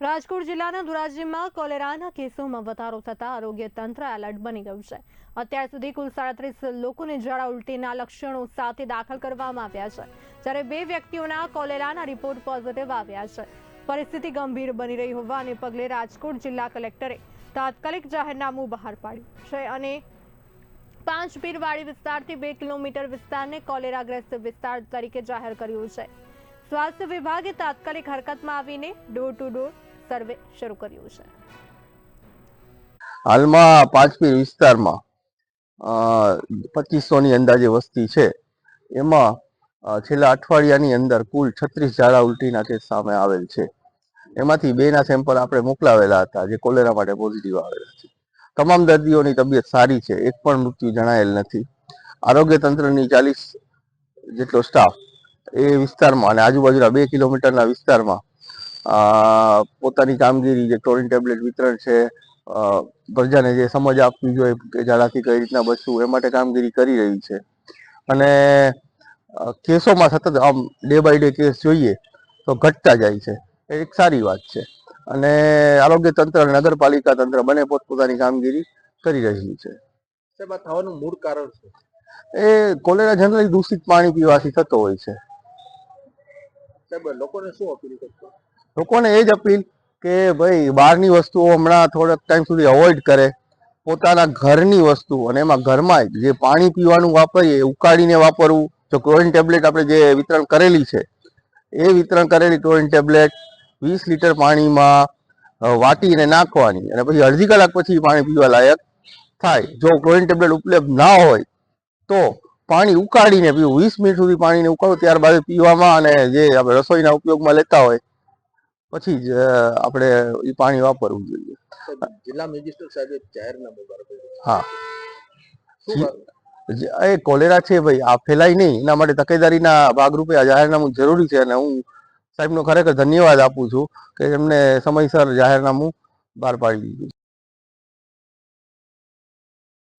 રાજકોટ જિલ્લાના ધોરાજીમાં કોલેરાના કેસોમાં વધારો થતા આરોગ્ય તંત્ર એલર્ટ બની ગયું છે. અત્યાર સુધી કુલ સાડત્રીસ લોકોને ઝાડા ઉલટીના લક્ષણો સાથે દાખલ કરવામાં આવ્યા છે, જ્યારે બે વ્યક્તિઓના કોલેરાના રિપોર્ટ પોઝિટિવ આવ્યા છે. પરિસ્થિતિ ગંભીર બની રહી હોવાને પગલે રાજકોટ જિલ્લા કલેક્ટરે તાત્કાલિક જાહેરનામું બહાર પાડ્યું છે અને પાંચ પીરવાડી વિસ્તારથી બે કિલોમીટર વિસ્તારને કોલેરાગ્રસ્ત વિસ્તાર તરીકે જાહેર કર્યું છે. સ્વાસ્થ્ય વિભાગે તાત્કાલિક હરકતમાં આવીને ડોર ટુ ડોર સર્વે શરૂ કર્યું છે. હાલમાં પાંચમી વિસ્તારમાં પચીસોની અંદાજે વસ્તી છે. એમાં છેલ્લા અઠવાડિયાની અંદર કુલ છત્રીસ ઝાડા ઉલટીના કેસ સામે આવેલ છે. એમાંથી બેના સેમ્પલ આપણે મોકલાવેલા હતા, જે કોલેરા માટે પોઝિટિવ આવેલા છે. તમામ દર્દીઓની તબિયત સારી છે, એક પણ મૃત્યુ જણાયેલ નથી. આરોગ્ય તંત્રની ચાલીસ જેટલો સ્ટાફ એ વિસ્તારમાં અને આજુબાજુના બે કિલોમીટરના વિસ્તારમાં પોતાની કામગીરી જે ક્લોરિન ટેબ્લેટ વિતરણ છે પ્રજાને જે સમજ આપવી જોઈએ કે ઝાડાથી કઈ રીતના બચવું એ માટે કામગીરી કરી રહી છે. અને કેસોમાં સતત આમ ડે બાય ડે કેસ જોઈએ તો ઘટતા જાય છે. એ એક સારી વાત છે. અને આરોગ્ય તંત્ર નગરપાલિકા તંત્ર બંને પોતપોતાની કામગીરી કરી રહી છે. થવાનું મૂળ કારણ છે એ કોલેરા જનરલી દૂષિત પાણી પીવાથી થતો હોય છે. સાહેબ લોકોને શું અપીલ કરશો? લોકોને એ જ અપીલ કે ભાઈ, બહારની વસ્તુઓ હમણાં થોડાક ટાઈમ સુધી અવોઇડ કરે. પોતાના ઘરની વસ્તુ અને એમાં ઘરમાં જે પાણી પીવાનું વાપરીએ ઉકાળીને વાપરવું, જો ક્લોરિન ટેબ્લેટ આપણે જે વિતરણ કરેલી છે, એ વિતરણ કરેલી ક્લોરિન ટેબ્લેટ વીસ લીટર પાણીમાં વાટીને નાખવાની અને પછી અડધી કલાક પછી પાણી પીવા લાયક થાય. જો ક્લોરિન ટેબ્લેટ ઉપલબ્ધ ના હોય, તો પાણી ઉકાળીને પીવું. વીસ મિનિટ સુધી પાણીને ઉકાળો, ત્યારબાદ પીવામાં અને જે આપણે રસોઈના ઉપયોગમાં લેતા હોય પછી જ આપણે એ પાણી વાપરવું જોઈએ. જિલ્લા મેજિસ્ટ્રેટ સાહેબે જાહેરનામું બહાર હા. એ કોલેરા છે ભાઈ આ ફેલાય નહીં. એના માટે તકેદારીના ભાગરૂપે આ જાહેરનામું જરૂરી છે અને હું સાહેબનો ખરેખર ધન્યવાદ આપું છું કે એમને સમયસર જાહેરનામું બહાર પાડી દીધું